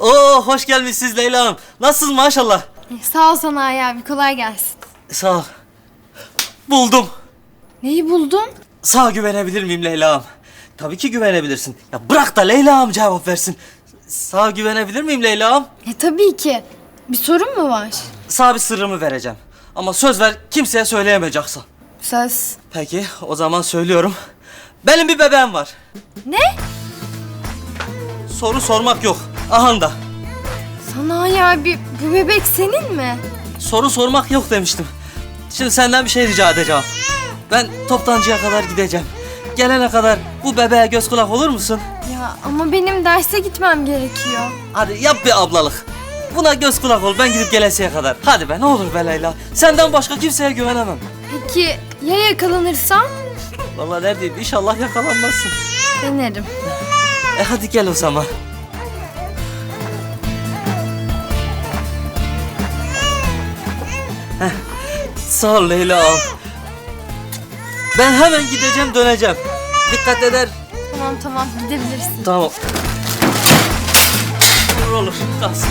Oo hoş gelmişsiniz Leyla Hanım. Nasılsınız maşallah? Sağ ol Sanayi abi kolay gelsin. Sağ ol. Buldum. Neyi buldun? Sağ güvenebilir miyim Leyla Hanım? Tabii ki güvenebilirsin. Ya bırak da Leyla Hanım cevap versin. Sağ güvenebilir miyim Leyla Hanım? E tabii ki. Bir sorun mu var? Sağ bir sırrımı vereceğim. Ama söz ver kimseye söyleyemeyeceksin. Söz. Peki o zaman söylüyorum. Benim bir bebeğim var. Ne? Soru sormak yok. Ahanda. Sanayi abi bu bebek senin mi? Soru sormak yok demiştim. Şimdi senden bir şey rica edeceğim. Ben toptancıya kadar gideceğim. Gelene kadar bu bebeğe göz kulak olur musun? Ya ama benim derse gitmem gerekiyor. Hadi yap bir ablalık. Buna göz kulak ol ben gidip gelesiye kadar. Hadi be ne olur be Leyla. Senden başka kimseye güvenemem. Peki ya yakalanırsam? Vallahi neredeyim inşallah yakalanmazsın. Denerim. E hadi gel o zaman. Heh, Sağ ol Leyla ağam. Ben hemen gideceğim döneceğim. Dikkat eder. Tamam tamam gidebilirsin. Tamam. Olur olur. Kalsın